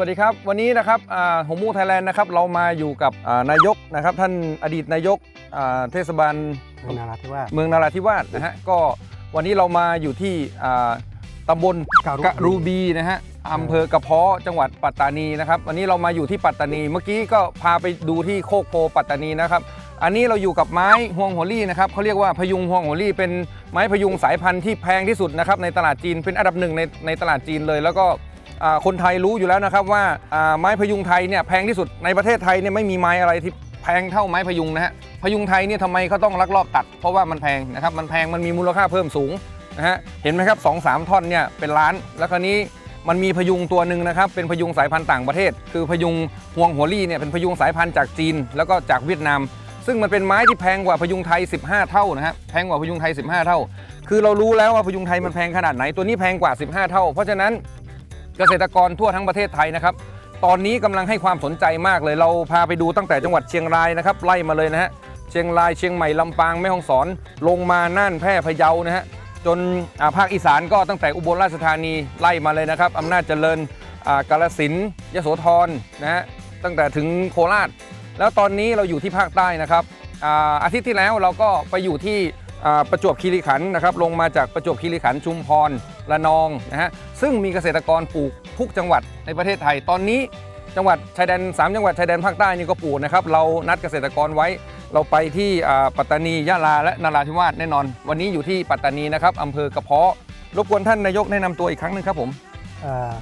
วัสดีครับ วันนี้นะครับหงมูไทยแลนด์นะครับเรามาอยู่กับอ่านายกนะครับ ท่านอดีตนายกอ่าเทศบาลเมืองนาราธิวาสเมืองนาราธิวาสนะฮะก็วันนี้เรามาอยู่ที่อ่าตำบลกะรุกะรูบีนะฮะอำเภอกระเพาะจังหวัดปัตตานีนะครับ วันนี้เรามาอยู่ที่ปัตตานี เมื่อกี้ก็พาไปดูที่โคกโพปัตตานีนะครับ อันนี้เราอยู่กับไม้ฮวงหัวลี่นะครับเขาเรียกว่าพยุงฮวงหัวลี่เป็นไม้พยุงสายพันธุ์ที่แพงที่สุดนะครับในตลาดจีนเป็นอันดับหนึ่งในในตลาดจีนเลย แล้วก็อ่า คนไทยรู้อยู่แล้วนะครับว่าไม้พยุงไทยเนี่ยแพงที่สุดในประเทศไทยเนี่ยไม่มีไม้อะไรที่แพงเท่าไม้พยุงนะฮะพยุงไทยเนี่ยทำไมเขาต้องลักลอบตัด เพราะว่ามันแพงนะครับมันแพงมันมีมูลค่าเพิ่มสูงนะฮะเห็นไหมครับสองสามท่อนเนี่ยเป็นล้าน แล้วคราวนี้มันมีพยุงตัวหนึ่งนะครับเป็นพยุงสายพันธุ์ต่างประเทศ คือพยุงฮวงหัวลี่เนี่ยเป็นพยุงสายพันธุ์จากจีน แล้วก็จากเวียดนาม ซึ่งมันเป็นไม้ที่แพงกว่าพยุงไทย 15 เท่านะฮะแพงกว่าพยุงไทย 15 เท่า คือเรารู้แล้วว่าพยุงไทยมันแพงขนาดไหนตัวนี้แพงกว่า 15 เท่า เพราะฉะนั้น เกษตรกรทั่วทั้งประเทศไทยนะครับ ตอนนี้กำลังให้ความสนใจมากเลย เราพาไปดูตั้งแต่จังหวัดเชียงรายนะครับไล่มาเลยนะฮะเชียงรายเชียงใหม่ลำปางแม่ฮ่องสอน ลงมาน่านแพร่พะเยานะฮะจนภาคอีสานก็ตั้งแต่อุบลราชธานีไล่มาเลยนะครับอำนาจเจริญกาฬสินยโสธรนะฮะตั้งแต่ถึงโคราช แล้วตอนนี้เราอยู่ที่ภาคใต้นะครับอาอาทิตย์ที่แล้วเราก็ไปอยู่ที่ประจวบคีรีขันธ์นะครับ ลงมาจากประจวบคีรีขันธ์ชุมพร ระนองนะฮะซึ่งมีเกษตรกรปลูกทุกจังหวัดในประเทศไทยตอนนี้จังหวัดชายแดน 3 จังหวัดชายแดนภาคใต้นี่ก็ปลูกนะครับ เรานัดเกษตรกรไว้ เราไปที่อ่าปัตตานียะลาและนราธิวาสแน่นอน วันนี้อยู่ที่ปัตตานีนะครับอำเภอกระเพาะรบกวนท่านนายกแนะนำตัวอีกครั้งหนึงครับผมเอ่อ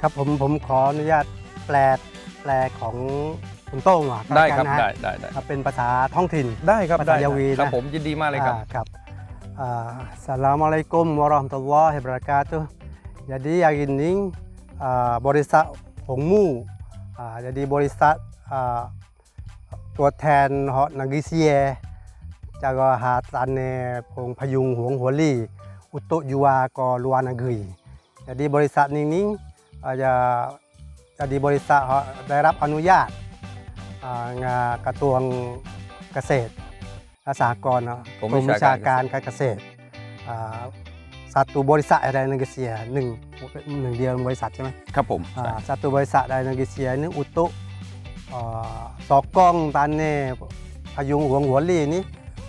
ครับผมผมขออนุญาตแปลแปลของคุณโต้งอะได้ครับกันนะฮะได้ได้ได้ครับเป็นภาษาท้องถิ่นได้ครับภาษาได้ยาวีนะครับผมยินดีมากเลยครับอ่าครับ Assalamualaikum warahmatullahi wabarakatuh jadi hari ini ah, บริษัทหงมู่อ่า jadi บริษัทอ่าตัวแทนหอนังกิเซียจากหาตันเนพงพยุงหวงหัวลี่ อุตุยัวกอลวานกรี jadi บริษัทนี้นี้อ่าจะ jadi บริษัทได้รับอนุญาตอ่างากระทรวงเกษตร และสหกรณ์เนาะกรมกรมวิวิชาชาการการการเกษตรอ่าสาตูบริษัทอะไรนังเซียหนึ่งหนึ่งเดียวบริษัทใช่ไหมครับผมอ่าสาตูบริษัทอะไรนังเซียนี่อุตุอ่าสอกกล้องตันเน่พยุงหวงหัวลี่นี่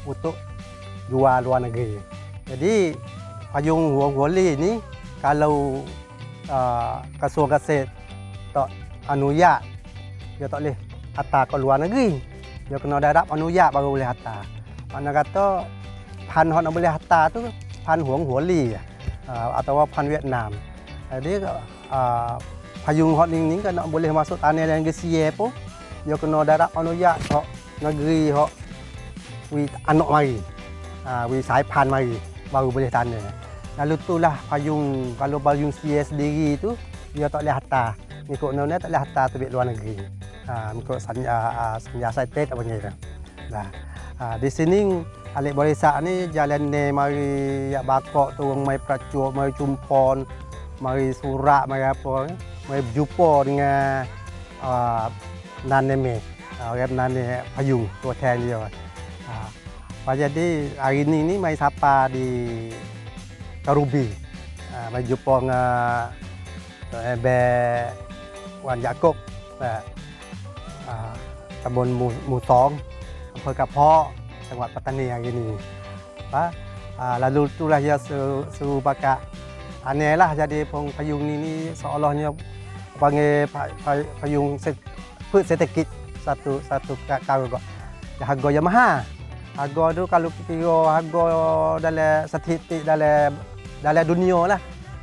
อุตุยัวลวานกรี jadi payung huang huali ni kalau uh, Kasong Kesihatan tak anuyak dia tak boleh hantar ke luar negeri dia kena darab anuyak baru boleh hantar mana kata pan hok nak boleh hantar tu pan huang huali uh, atau pan Vietnam jadi uh, payung hok ni ni kan nak boleh masuk tanah dan gesie pun dia kena darab anuyak hok negeri hok wi anak mari uh, wi สายพันธุ์ mari baru boleh tanam. Lalu itulah payung kalau payung sia sendiri tu dia tak boleh hantar. Mengikut undang tak boleh hantar terbit luar negeri. Ha, mengikut sanja uh, sanja saitet apa panggil tu. Nah, ha, di sini alik barisak ni jalan ni mari ya bakok tu mai pracuap mai cumpon mari surat mari apa mari berjumpa dengan uh, Naneme uh, orang Nane Payung ตัวแทน dia. Ha, Pak jadi hari ni ni mai sapa di Karubi. Ha, mai jumpa dengan uh, Ebe Wan Yaakob. Ha, uh, ตำบลหมู่หมู่สอง อำเภอกระเพาะจังหวัดปัตตานี hari ni. Pa, uh, lalu itulah dia suruh, suruh pakai aneh lah jadi peng payung ni ni seolahnya panggil pa- pa- payung set, พืชเศรษฐกิจ satu satu kau kok. Harga Yamaha. Harga tu kalau kira harga dalam statistik dalam dalam dunia lah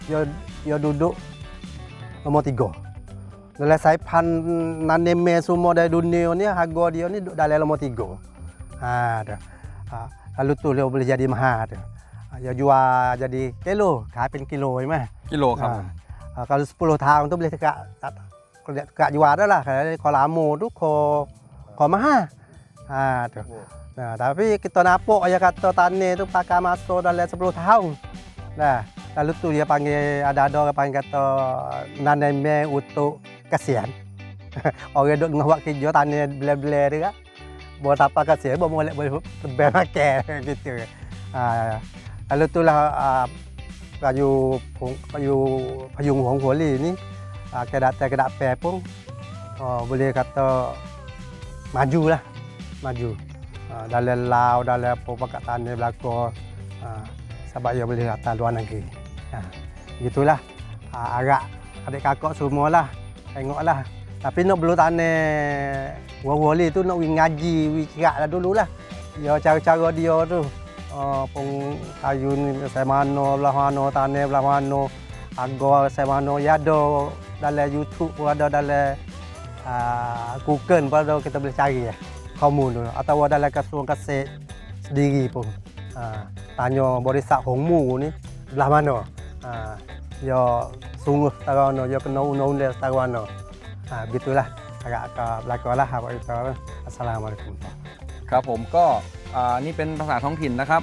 dia dia duduk nombor tiga. Dalam saipan naneme semua dari dunia ni harga dia ni duduk dalam nombor tiga. Ha tu. Ha, lalu tu dia boleh jadi mahal tu. Ha, dia jual jadi kilo, ขายเป็นกิโลใช่ไหมกิโลครับผม Ah, kalau 10 tahun tu boleh tekak tak kalau dia tekak jual dah lah kalau kalau lama tu ko ko mahal. Ha tu. Nah, tapi kita nampak dia kata tani tu pakai masa dalam 10 tahun. Nah, Lalu tu dia panggil ada ada orang panggil kata nanai me untuk kasihan. orang duk tengah buat kerja tanya belah-belah dia. Kan. Buat apa kasihan buat boleh boleh bermakan gitu. Kan. Ha. Lalu tu lah ha, kayu kayu kayu hong holi ni kada kada pe pun ha, boleh kata majulah maju lah. ha, dalam laut dalam apa pakat tanah belako sebab ia boleh datang luar negeri uh, gitulah uh, agak adik kakak semualah. Tengoklah. Tapi nak belum tanah wali tu nak pergi ngaji pergi cerak lah dulu lah ya cara-cara dia tu. Uh, pun kayu ni saya mana belah mana tanah belah mana harga saya mana. Ya ada dalam YouTube pun ada dalam uh, Google pun ada kita boleh cari ya komun tu atau dalam kasuang kaset sendiri pun. Uh, tanya barisak Hongmu ni belah mana uh, ya sungguh tarawano ya kena undang-undang tarawano uh, begitulah agak ke belakang lah apa itu Assalamualaikum ครับผมก็นี่เป็นภาษาท้องถิ่นนะครับ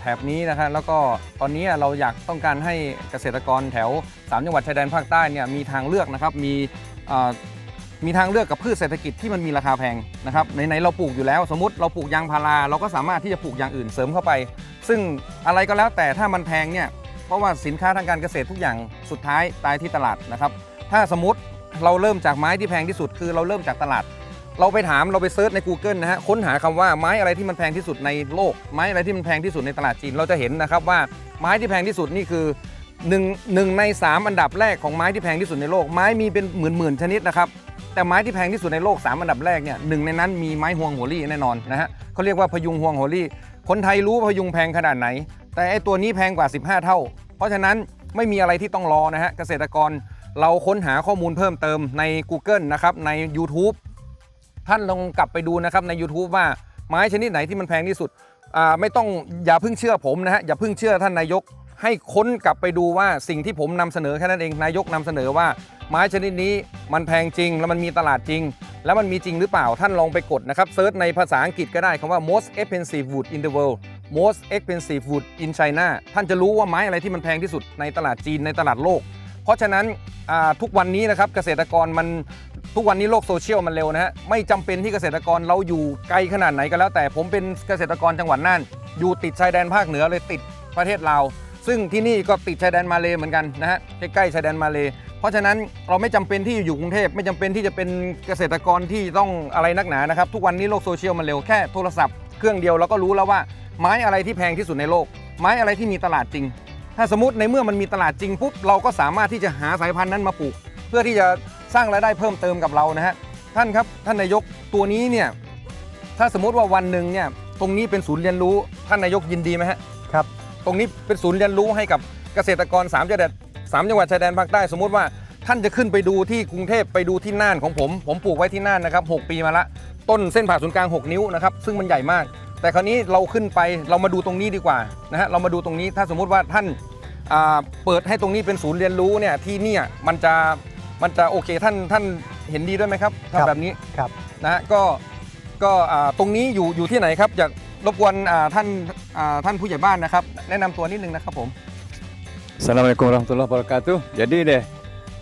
แถบนี้นะครับแล้วก็ตอนนี้เราอยากต้องการให้เกษตรกรแถว3จังหวัดชายแดนภาคใต้เนี่ยมีทางเลือกนะครับมีมีทางเลือกกับพืชเศรษฐกิจที่มันมีราคาแพงนะครับไหนๆเราปลูกอยู่แล้ว สมมติเราปลูกยางพาราเราก็สามารถที่จะปลูกอย่างอื่นเสริมเข้าไป ซึ่งอะไรก็แล้วแต่ถ้ามันแพงเนี่ย เพราะว่าสินค้าทางการเกษตรทุกอย่างสุดท้ายตายที่ตลาดนะครับ ถ้าสมมติเราเริ่มจากไม้ที่แพงที่สุด คือเราเริ่มจากตลาด เราไปถามเราไปเซิร์ชใน Google นะฮะค้นหาคำว่าไม้อะไรที่มันแพงที่สุดในโลก ไม้อะไรที่มันแพงที่สุดในตลาดจีน เราจะเห็นนะครับว่าไม้ที่แพงที่สุดนี่คือหนึ่งหนึ่งใน 3 อันดับแรกของไม้ที่แพงที่สุดในโลก ไม้มีเป็นหมื่นหมื่นชนิดนะครับแต่ไม้ที่แพงที่สุดในโลก 3 อันดับแรกเนี่ยหนึ่งในนั้นมีไม้ฮวงหัวลี่แน่นอนนะฮะเขาเรียกว่าพยุงฮวงหัวลี่คนไทยรู้พยุงแพงขนาดไหน แต่ไอตัวนี้แพงกว่า 15 เท่า เพราะฉะนั้นไม่มีอะไรที่ต้องรอนะฮะเกษตรกรเราค้นหาข้อมูลเพิ่มเติมใน Google นะครับใน YouTube ท่านลองกลับไปดูนะครับใน YouTube ว่าไม้ชนิดไหนที่มันแพงที่สุดไม่ต้องอย่าเพิ่งเชื่อผมนะฮะอย่าเพิ่งเชื่อท่านนายก ให้ค้นกลับไปดูว่าสิ่งที่ผมนำเสนอแค่นั้นเองนายกนำเสนอว่าไม้ชนิดนี้มันแพงจริง แล้วมันมีตลาดจริง แล้วมันมีจริงหรือเปล่าท่านลองไปกดนะครับเซิร์ชในภาษาอังกฤษก็ได้คำว่า most expensive wood in the world most expensive wood in China ท่านจะรู้ว่าไม้อะไรที่มันแพงที่สุดในตลาดจีนในตลาดโลก เพราะฉะนั้นทุกวันนี้นะครับเกษตรกรมันทุกวันนี้โลกโซเชียลมันเร็วนะฮะไม่จำเป็นที่เกษตรกรเราอยู่ไกลขนาดไหนก็แล้ว แต่ผมเป็นเกษตรกรจังหวัดน่าน อยู่ติดชายแดนภาคเหนือเลยติดประเทศลาวซึ่งที่นี่ก็ติดชายแดนมาเลเหมือนกันนะฮะใกล้ๆชายแดนมาเลเพราะฉะนั้นเราไม่จำเป็นที่อยู่กรุงเทพไม่จำเป็นที่จะเป็นเกษตรกรที่ต้องอะไรนักหนานะครับ ทุกวันนี้โลกโซเชียลมันเร็วแค่โทรศัพท์เครื่องเดียวเราก็รู้แล้วว่า ไม้อะไรที่แพงที่สุดในโลก ไม้อะไรที่มีตลาดจริง ถ้าสมมติในเมื่อมันมีตลาดจริงปุ๊บเราก็สามารถที่จะหาสายพันธุ์นั้นมาปลูก เพื่อที่จะสร้างรายได้เพิ่มเติมกับเรานะฮะท่านครับท่านนายกตัวนี้เนี่ยถ้าสมมติว่าวันหนึ่งเนี่ยตรงนี้เป็นศูนย์เรียนรู้ท่านนายกยินดีไหมฮะครับ ตรงนี้เป็นศูนย์เรียนรู้ให้กับเกษตรกร3จังหวัดสามจังหวัดชายแดนภาคใต้สมมุติว่าท่านจะขึ้นไปดูที่กรุงเทพไปดูที่น่านของผม ผมปลูกไว้ที่น่านนะครับ 6 ปีมาละ ต้นเส้นผ่าศูนย์กลาง 6 นิ้วนะครับ ซึ่งมันใหญ่มาก แต่คราวนี้เราขึ้นไปเรามาดูตรงนี้ดีกว่านะฮะเรามาดูตรงนี้ถ้าสมมุติว่าท่านอ่าเปิดให้ตรงนี้เป็นศูนย์เรียนรู้เนี่ยที่เนี่ยมันจะมันจะโอเคท่านท่านเห็นดีด้วยไหมครับครับทำแบบนี้ครับนะฮะก็ก็อ่าตรงนี้อยู่อยู่ที่ไหนครับอยากรบกวนอ่าท่านอ่าท่านผู้ใหญ่บ้านนะครับ แนะนำตัวนิดนึงนะครับผม Assalamualaikum warahmatullahi wabarakatuh. Jadi deh,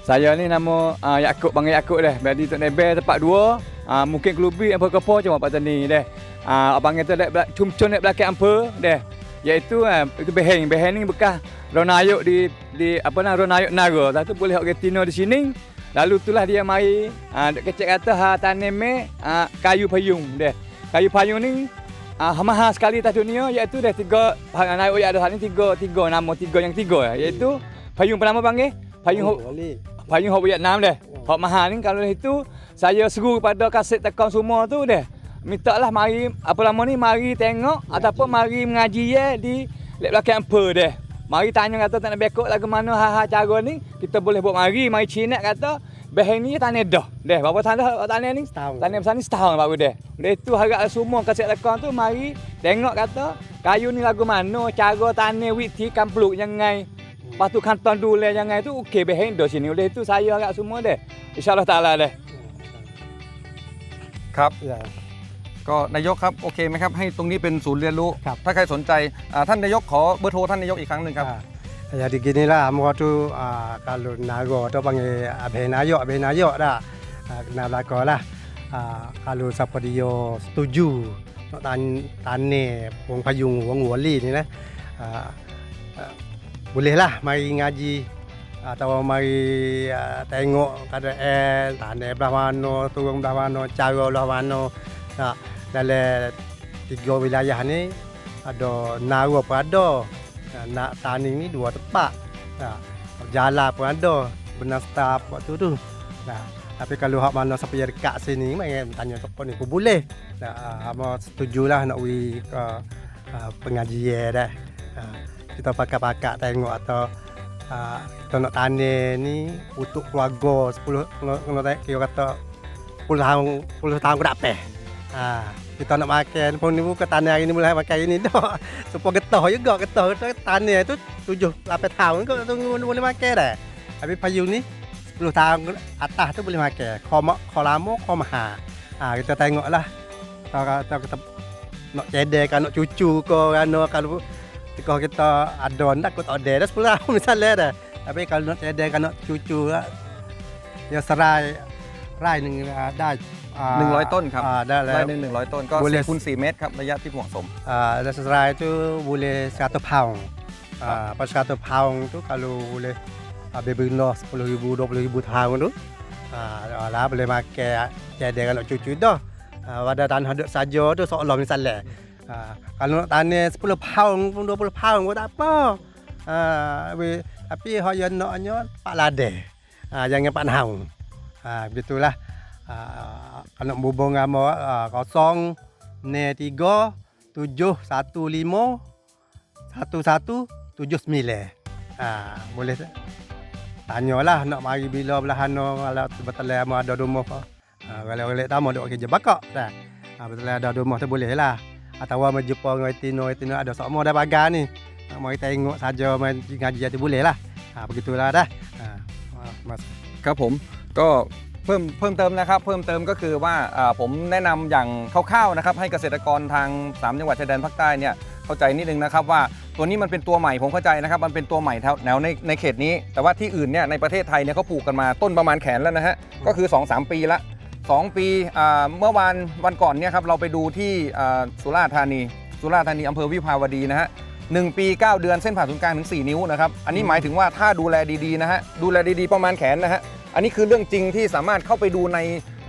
saya ni nama uh, Yakub panggil Yakub deh. Berada di Nebel tempat dua. Uh, mungkin kelubi apa kepo cuma Pak Tani deh. Uh, abang kita dek cumcun dek belakang ampa deh. Iaitu uh, itu beheng. Beheng ni bekas ronayuk di di apa nama ronayuk naga. Lepas tu boleh orang Getino di sini. Lalu itulah dia mari uh, dek kecek kata ha taneme uh, kayu payung deh. Kayu payung ni Ah, mahal sekali atas dunia iaitu dah tiga hang naik oyak ada ni tiga tiga nama tiga yang tiga iaitu payung pertama panggil payung hok wali payung hok Vietnam deh. Hok mahal ni kalau itu saya seru kepada kaset tekon semua tu deh minta lah mari apa lama ni mari tengok mengaji. ataupun mari mengaji ya di lek belakang apa dia. Mari tanya kata tak nak bekok lagu mana ha-ha cara ni kita boleh buat mari mari cinak kata Behen ni tanya dah. Deh, berapa tanda tanya ni? Setahun. Tanya besar ni setahun baru deh. Dia tu harap semua kasih lekong tu mari tengok kata kayu ni lagu mana, cara tanya witi kan peluk yang. Lepas tu kantong dulu yang tu okey behen dah sini. Oleh tu saya harap semua deh. InsyaAllah ta'ala deh. Kap, ya. ก็นายกครับโอเคไหมครับให้ตรงนี้เป็นศูนย์เรียนรู้ ครับ ถ้าใครสนใจอ่าท่านนายกขอเบอร์โทรท่านนายกอีกครั้งหนึ่งครับ Ah, jadi gini lah, mua tu ah, kalau nago tu panggil abeh nayok, abeh nayok dah. Ah, kena belakang lah. Ah, kalau siapa dia setuju nak tan tanah wong payung wong wali ni lah. Ah, ah, boleh lah mari ngaji atau mari uh, tengok keadaan tanah belah mana, turun belah mana, cara belah mana. Nah, dalam tiga wilayah ni ada naru pun ada. Nak tani ni dua tempat. Nah, jalan pun ada. Benar staf waktu tu. Nah, tapi kalau hak mana sampai dekat sini, mai tanya toko ni pun boleh. Nah, ama setujulah nak wi ke uh, pengajian dah. Kita pakak-pakak tengok atau uh, kita nak tanya ni untuk keluarga 10 kena, kira kata 10 tahun 10 tahun ke depan. Ha, kita nak makan pun ni bukan tanya hari ni boleh makan ini dah. Supaya getah juga getah getah tanya tu 7 8 tahun kau tunggu boleh makan dah. Tapi payung ni 10 tahun atas tu boleh makan. Kau mak kau lama kau mahal. Ha, kita tengoklah. Tahu kata kita nak cedek kan nak cucu kau kan kalau kalau kita ada nak kita ada dah 10 tahun misalnya dah. Tapi kalau nak cedek kan nak cucu ya serai rai หนึงได้อ่า 100 ต้นครับอ่าได้แล้ไร่วหนึ่ง100ต้นก็โบเลส4คูณ4เมตรครับระยะที่เหมาะสม Ah, uh, serai itu boleh 100 pound. Ah, pas 100 pound tu kalau boleh uh, berbina 10 ribu 20 ribu pound tu. Ah, lah boleh makan jadi kalau cucu dah. Ah, pada tanah duduk saja tu seolah misalnya. Ah, kalau nak tanah 10 pound pun 20 pound pun tak apa. Ah, tapi tapi hak yang naknya pak lade. Ah, jangan pak nahau. Ah, begitulah. Ah, kalau nak berhubung sama ah, kosong ne tiga tujuh satu lima satu satu tujuh sembilan. Ha, boleh tanyalah nak mari bila belah hano kalau betul ama ada rumah kau. Ha, kalau boleh tamu duk kerja bakak dah. Ha, betul ada rumah tu boleh lah. Atau mau jumpa dengan Tino, Tino ada semua dah bagan ni. Ha, mari tengok saja main ngaji tu boleh lah. Ha, begitulah dah. Ha, ha, mas. ครับผมก็ เพิ่มเพิ่มเติมนะครับ เพิ่มเติมก็คือว่าผมแนะนำอย่างคร่าวๆนะครับให้เกษตรกรทาง 3 จังหวัดชายแดนภาคใต้เนี่ยเข้าใจนิดนึงนะครับว่าตัวนี้มันเป็นตัวใหม่ผมเข้าใจนะครับ มันเป็นตัวใหม่แถวแนวในในเขตนี้ แต่ว่าที่อื่นเนี่ยในประเทศไทยเนี่ยเขาปลูกกันมาต้นประมาณแขนแล้วนะฮะก็คือ 2-3 ปีละ 2 ปีเมื่อวานวันก่อนเนี่ยครับเราไปดูที่สุราษฎร์ธานี สุราษฎร์ธานีอำเภอวิภาวดีนะฮะหนึ่งปี 9 เดือนเส้นผ่าศูนย์กลางถึง 4 นิ้วนะครับ อันนี้หมายถึงว่าถ้าดูแลดีๆนะฮะดูแลดีๆประมาณแขนนะฮะ อันนี้คือเรื่องจริงที่สามารถเข้าไปดูใน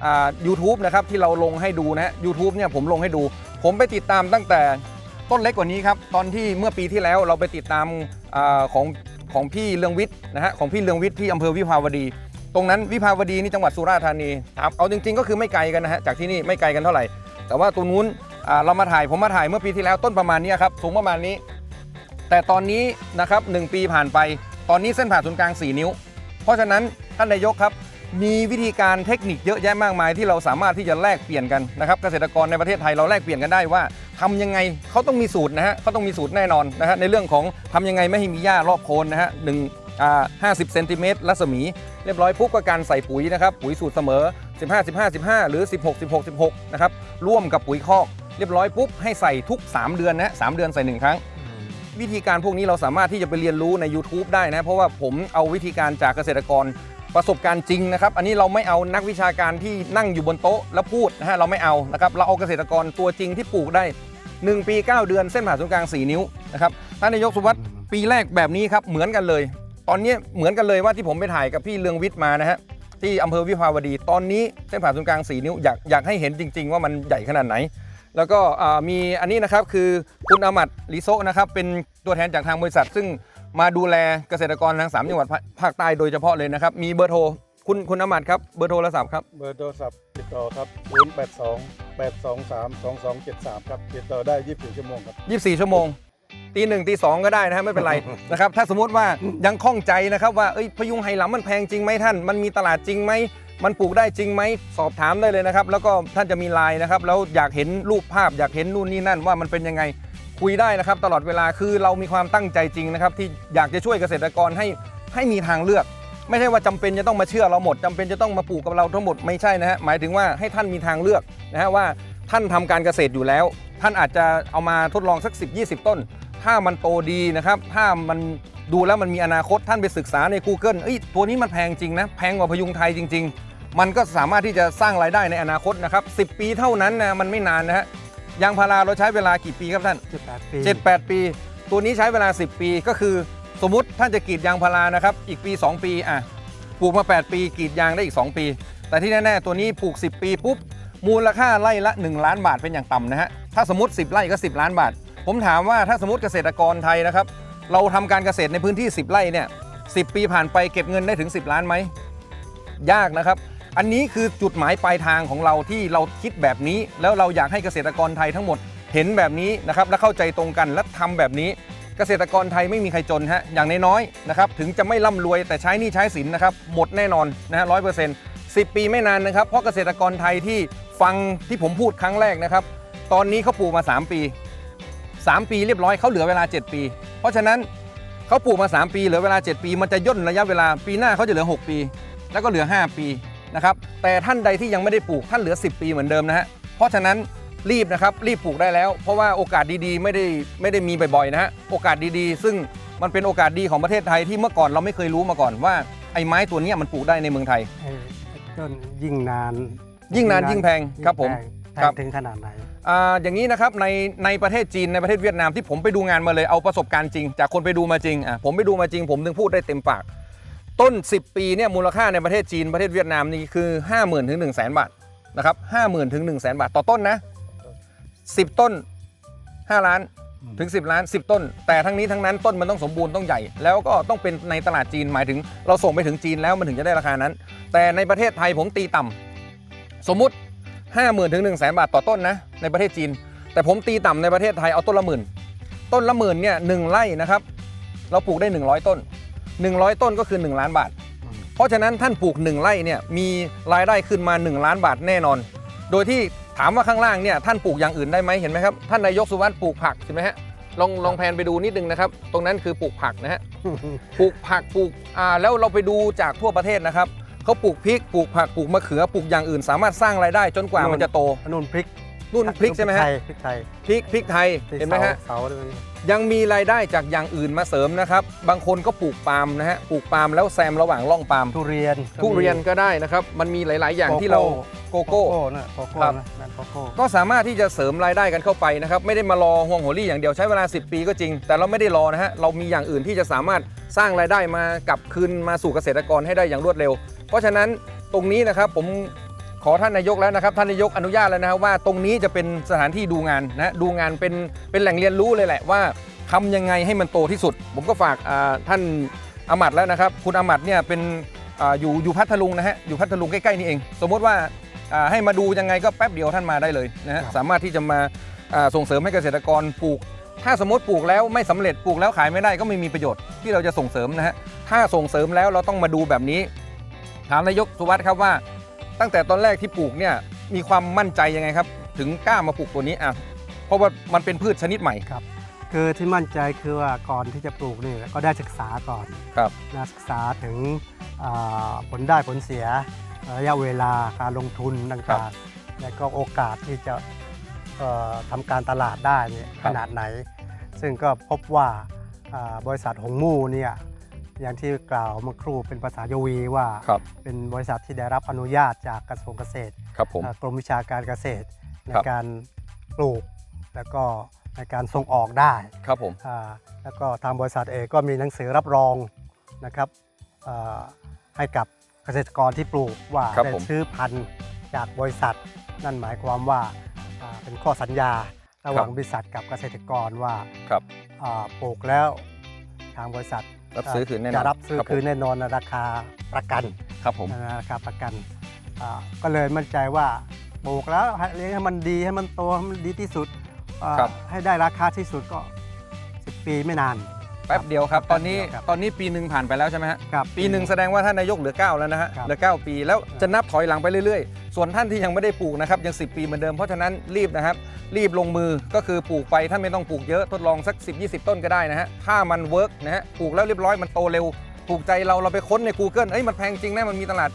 อ่า YouTube นะครับที่เราลงให้ดูนะฮะ YouTube เนี่ยผมลงให้ดู ผมไปติดตามตั้งแต่ต้นเล็กกว่านี้ครับ ตอนที่เมื่อปีที่แล้วเราไปติดตามอของของพี่เลืองวิทย์นะฮะของพี่เลืองวิทย์ที่อำเภอวิภาวดี ตรงนั้นวิภาวดีนี่จังหวัดสุราษฎร์ธานีครับเอาจริง ๆ ก็คือไม่ไกลกันนะฮะจากที่นี่ไม่ไกลกันเท่าไหร่ แต่ว่าตรงนู้นเรามาถ่ายผมมาถ่ายเมื่อปีที่แล้วต้นประมาณนี้ครับสูงประมาณนี้ แต่ตอนนี้นะครับหนึ่งปีผ่านไป ตอนนี้เส้นผ่าศูนย์กลาง 4 นิ้ว เพราะฉะนั้นท่านนายกครับ มีวิธีการเทคนิคเยอะแยะมากมาย ที่เราสามารถที่จะแลกเปลี่ยนกันนะครับ เกษตรกรในประเทศไทยเราแลกเปลี่ยนกันได้ว่าทำยังไงเขาต้องมีสูตรนะฮะเขาต้องมีสูตรแน่นอนนะฮะในเรื่องของทำยังไงไม่ให้มีหญ้ารอบโคนนะฮะหนึ่งอ่าห้าสิบเซนติเมตรรัศมี เรียบร้อยปุ๊บก็การใส่ปุ๋ยนะครับ ปุ๋ยสูตรเสมอ 15 15 15 หรือ 16 16 16 นะครับ ร่วมกับปุ๋ยคอก เรียบร้อยปุ๊บให้ใส่ทุก 3 เดือนนะฮะสามเดือนใส่หนึ่งครั้ง วิธีการพวกนี้เราสามารถที่จะไปเรียนรู้ใน YouTube ได้นะ เพราะว่าผมเอาวิธีการจากเกษตรกรประสบการณ์จริงนะครับ อันนี้เราไม่เอานักวิชาการที่นั่งอยู่บนโต๊ะแล้วพูดนะฮะเราไม่เอานะครับ เราเอาเกษตรกรตัวจริงที่ปลูกได้ 1 ปี 9 เดือนเส้นผ่าศูนย์กลาง 4 นิ้วนะครับท่านนายกสุวัสด์ปีแรกแบบนี้ครับเหมือนกันเลย ตอนนี้เหมือนกันเลยว่าที่ผมไปถ่ายกับพี่เลืองวิทย์มานะฮะที่อำเภอวิภาวดี ตอนนี้เส้นผ่าศูนย์กลาง 4 นิ้วอยากอยากให้เห็นจริง ๆ ว่ามันใหญ่ขนาดไหน แล้วก็อ่ามีอันนี้นะครับคือคุณอามัดลิโซนะครับเป็นตัวแทนจากทางบริษัท ซึ่งมาดูแลเกษตรกรทางสามจังหวัดภาภาคใต้โดยเฉพาะเลยนะครับ มีเบอร์โทรคุณคุณอามัดครับเบอร์โทรศัพท์ครับเบอร์โทรศัพท์ติดต่อครับ082 823 2273ครับติดต่อได้ 24 ชั่วโมงครับ 24 ชั่วโมงตีหนึ่งตีสองก็ได้นะฮะไม่เป็นไรนะครับถ้าสมมติว่ายังข้องใจนะครับว่าเอ้ยพยุงไหหลำมันแพงจริงไหมท่าน มันมีตลาดจริงไหม มันปลูกได้จริงไหมสอบถามได้เลยนะครับ แล้วก็ท่านจะมีไลน์นะครับแล้วอยากเห็นรูปภาพอยากเห็นนู่นนี่นั่นว่ามันเป็นยังไงคุยได้นะครับ ตลอดเวลาคือเรามีความตั้งใจจริงนะครับ ที่อยากจะช่วยเกษตรกรให้ให้มีทางเลือก ไม่ใช่ว่าจำเป็นจะต้องมาเชื่อเราหมดจำเป็นจะต้องมาปลูกกับเราทั้งหมดไม่ใช่นะฮะหมายถึงว่าให้ท่านมีทางเลือกนะฮะว่าท่านทำการเกษตรอยู่แล้ว ท่านอาจจะเอามาทดลองสัก 10-20 ต้น ถ้ามันโตดีนะครับ ถ้ามันดูแล้วมันมีอนาคตท่านไปศึกษาใน Google เอ้ยตัวนี้มันแพงจริงนะ แพงกว่าพยุงไทยจริง ๆ มันก็สามารถที่จะสร้างรายได้ในอนาคตนะครับ10 ปีเท่านั้นนะมันไม่นานนะฮะยางพาราเราใช้เวลากี่ปีครับท่าน 7 8 ปี 7-8 ปี ตัวนี้ใช้เวลา 10 ปีก็คือ สมมุติท่านจะกรีดยางพารานะครับอีกปี 2 ปีอะปลูกมา 8 ปีกรีดยางได้อีก 2 ปี แต่ที่แน่ๆตัวนี้ปลูก 10 ปีปุ๊บมูลค่าไร่ละ 1 ล้านบาทเป็นอย่างต่ำนะฮะถ้าสมมติ 10 ไร่ก็ 10 ล้านบาท ผมถามว่าถ้าสมมติเกษตรกรไทยนะครับ เราทำการเกษตรในพื้นที่ 10 ไร่เนี่ย10ปีผ่านไปเก็บเงินได้ถึง 10 ล้านไหม ยากนะครับ อันนี้คือจุดหมายปลายทางของเราที่เราคิดแบบนี้ แล้วเราอยากให้เกษตรกรไทยทั้งหมดเห็นแบบนี้นะครับและเข้าใจตรงกันและทำแบบนี้ เกษตรกรไทยไม่มีใครจนฮะอย่างน้อยๆนะครับถึงจะไม่ร่ำรวยแต่ใช้หนี่ใช้สินนะครับหมดแน่นอนนะฮะร้อยเปอร์เซ็นต์สิปีไม่นานนะครับเพราะเกษตรกรไทยที่ฟังที่ผมพูดครั้งแรกนะครับตอนนี้เขาปลูกมา 3 ปี 3 ปีเรียบร้อยเขาเหลือเวลา 7 ปี เพราะฉะนั้นเขาปลูกมา 3 ปีเหลือเวลา 7 ปี มันจะย่นระยะเวลาปีหน้าเขาจะเหลือ 6 ปี แล้วก็เหลือ 5 ปีนะครับแต่ท่านใดที่ยังไม่ได้ปลูกท่านเหลือ 10 ปีเหมือนเดิมนะฮะเพราะฉะนั้นรีบนะครับรีบปลูกได้แล้ว เพราะว่าโอกาสดีๆ ไม่ได้ไม่ได้มีบ่อยๆนะฮะโอกาสดีๆ ซึ่งมันเป็นโอกาสดีของประเทศไทยที่เมื่อก่อนเราไม่เคยรู้มาก่อนว่าไอ้ไม้ตัวเนี้ยมันปลูกได้ในเมืองไทย ไอ้ต้นยิ่งนานยิ่งนานยิ่งแพงครับผม แพ งแพครับงถึงขนาดไหน อ่าอย่างนี้นะครับในในประเทศจีนในประเทศเวียดนามที่ผมไปดูงานมาเลยเอาประสบการณ์จริง จากคนไปดูมาจริงอะผมไปดูมาจริง ผมถึงพูดได้เต็มปาก ต้น 10 ปีเนี่ยมูลค่าในประเทศจีนประเทศเวียดนามนี่คือ 5 0,000ถึง1 0 0 0 0แบาทนะครับห้าหมื่นถึง1 0 0 0 0แบาทต่อต้นนะ 10 ต้น 5 ล้านถึง 10 ล้าน 10 ต้น แต่ทั้งนี้ทั้งนั้นต้นมันต้องสมบูรณ์ต้องใหญ่ แล้วก็ต้องเป็นในตลาดจีนหมายถึง เราส่งไปถึงจีนแล้วมันถึงจะได้ราคานั้น แต่ในประเทศไทยผมตีต่ำสมมุติ 50,000ถึง1 0 0 0 0แบาทต่อต้นนะในประเทศจีน แต่ผมตีต่ำในประเทศไทยเอาต้นละหมื่นต้นละหมื่นเนี่ยหนึ่งไร่นะครับ เราปลูกได้ 100 ต้น 100 ต้นก็คือ 1 ล้านบาท เพราะฉะนั้นท่านปลูก 1 ไร่เนี่ยมีรายได้ขึ้นมา 1 ล้านบาทแน่นอน โดยที่ถามว่าข้างล่างเนี่ยท่านปลูกอย่างอื่นได้ไหมเห็นไหมครับท่านนายกสุวัสด์ปลูกผักใช่ไหมฮะลองลองแพนไปดูนิดนึงนะครับ ตรงนั้นคือปลูกผักนะฮะปลูกผักปลูกอ่าแล้วเราไปดูจากทั่วประเทศนะครับ เขาปลูกพริกปลูกผักปลูกมะเขือปลูกอย่างอื่น สามารถสร้างรายได้จนกว่ามันจะโตนู่นพริกนู่นพริกใช่ไหมฮะพริกไทยพริกพริกไทยพริกไทยเห็นไหมฮะเสาเสาด้วยยังมีรายได้จากอย่างอื่นมาเสริมนะครับ บางคนก็ปลูกปาล์มนะฮะ ปลูกปาล์มแล้วแซมระหว่างร่องปาล์ม ทุเรียนก็มีทุเรียนก็ได้นะครับ มันมีหลาย ๆ อย่างที่เราโกโกโก้โก้นะโกโก้ครับนะนั่นโกโก้ ก็สามารถที่จะเสริมรายได้กันเข้าไปนะครับ ไม่ได้มารอห่วงโหรี่อย่างเดียวใช้เวลา 10 ปีก็จริง แต่เราไม่ได้รอนะฮะ เรามีอย่างอื่นที่จะสามารถสร้างรายได้มากลับคืนมาสู่เกษตรกรให้ได้อย่างรวดเร็ว เพราะฉะนั้นตรงนี้นะครับผมขอท่านนายกแล้วนะครับ ท่านนายกอนุญาตแล้วนะครับว่าตรงนี้จะเป็นสถานที่ดูงานนะดูงานเป็นเป็นแหล่งเรียนรู้เลยแหละว่าทำยังไงให้มันโตที่สุด ผมก็ฝากอ่าท่านอามัดแล้วนะครับ คุณอามัดเนี่ยเป็นอาอยู่อยู่พัทลุงนะฮะอยู่พัทลุงใกล้ๆนี่เอง สมมติว่าอ่าให้มาดูยังไงก็แป๊บเดียวท่านมาได้เลยนะฮะสามารถที่จะมาอ่าส่งเสริมให้เกษตรกรปลูก ถ้าสมมติปลูกแล้วไม่สำเร็จปลูกแล้วขายไม่ได้ก็ไม่มีประโยชน์ที่เราจะส่งเสริมนะฮะถ้าส่งเสริมแล้วเราต้องมาดูแบบนี้ ถามนายกสุวัสด์ครับว่า ตั้งแต่ตอนแรกที่ปลูกเนี่ยมีความมั่นใจยังไงครับ ถึงกล้ามาปลูกตัวนี้อะเพราะว่ามันเป็นพืชชนิดใหม่คือที่มั่นใจคือว่าก่อนที่จะปลูกนี่ก็ได้ศึกษาก่อนครับนะศึกษาถึงอ่าผลได้ผลเสียระยะเวลาการลงทุนต่างๆและก็โอกาสที่จะเอ่อทำการตลาดได้เนี่ยครัขบนาดไหน ซึ่งก็พบว่าอ่าบริษัทหงมู่เนี่ย อย่างที่กล่าวเมื่อครู่เป็นภาษายวีว่าครับเป็นบริษัทที่ได้รับอนุญาตจากกระทรวงเกษตรครับผมอ่ากรมวิชาการเกษตร ในครับ การปลูก แล้วก็ในการส่งออกได้ครับผม อ่าแล้วก็ทางบริษัทเองก็มีหนังสือรับรองนะครับอ่าให้กับเกษตรกรที่ปลูกว่าครับได้ผม ซื้อพันธุ์จากบริษัท นั่นหมายความว่าอ่าเป็นข้อสัญญาระหว่างบริษัทกับเกษตรกรว่า ครับ อ่าปลูกแล้วทางบริษัท รับซื้อคืนแน่นอนจะรับซื้อครับผมคืนแน่นอนในราคาประกันครับผมนะราคาประกันอ่าก็เลยมั่นใจว่าปลูกแล้วให้เลี้ยงให้มันดีให้มันโตให้มันดีที่สุดอ่าครับให้ได้ราคาที่สุดก็ 10 ปีไม่นานแป๊บเดียวครับ ตอนนี้แป๊บเดียวครับตอนนี้ปีหนึ่งผ่านไปแล้วใช่ไหมฮะครับปีหนึ่งแสดงว่าท่านนายกเหลือ 9 แล้วนะฮะครับเหลือ 9 ปีแล้วจะนับถอยหลังไปเรื่อยๆ ส่วนท่านที่ยังไม่ได้ปลูกนะครับยัง 10 ปีเหมือนเดิมเพราะฉะนั้นรีบนะครับ รีบลงมือก็คือปลูกไปท่านไม่ต้องปลูกเยอะทดลองสัก 10-20 ต้นก็ได้นะฮะถ้ามันเวิร์กนะฮะปลูกแล้วเรียบร้อยมันโตเร็วถูกใจเราเราไปค้นใน Google เอ้ยมันแพงจริงนะมันมีตลาด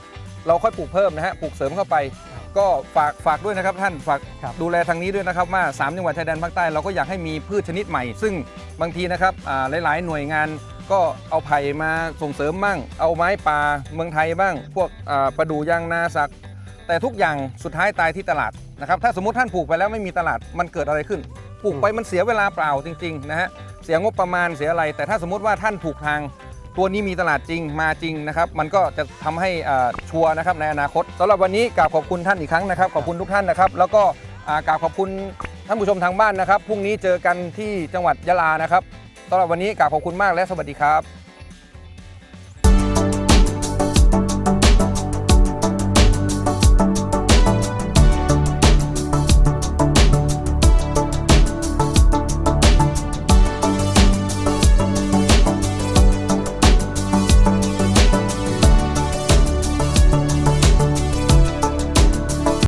เราค่อยปลูกเพิ่มนะฮะปลูกเสริมเข้าไป ก็ฝากฝากด้วยนะครับท่านฝากครับดูแลทางนี้ด้วยนะครับว่า 3 จังหวัดชายแดนภาคใต้เราก็อยากให้มีพืชชนิดใหม่ ซึ่งบางทีนะครับอ่าหลาย ๆ หน่วยงานก็เอาไผ่มาส่งเสริมบ้าง เอาไม้ป่าเมืองไทยบ้าง พวกอ่าประดู่ยางนาสัก แต่ทุกอย่างสุดท้ายตายที่ตลาดนะครับถ้าสมมติท่านปลูกไปแล้วไม่มีตลาดมันเกิดอะไรขึ้นปลูกไปมันเสียเวลาเปล่าจริงๆนะฮะเสียงบประมาณเสียอะไร แต่ถ้าสมมติว่าท่านถูกทางตัวนี้มีตลาดจริงมาจริงนะครับ มันก็จะทำให้ชัวร์นะครับในอนาคตสำหรับวันนี้กราบขอบคุณท่านอีกครั้งนะครับ ขอบคุณทุกท่านนะครับ แล้วก็อ่ากราบขอบคุณท่านผู้ชมทางบ้านนะครับพรุ่งนี้เจอกันที่จังหวัดยะลานะครับสำหรับวันนี้กราบขอบคุณมากและสวัสดีครับ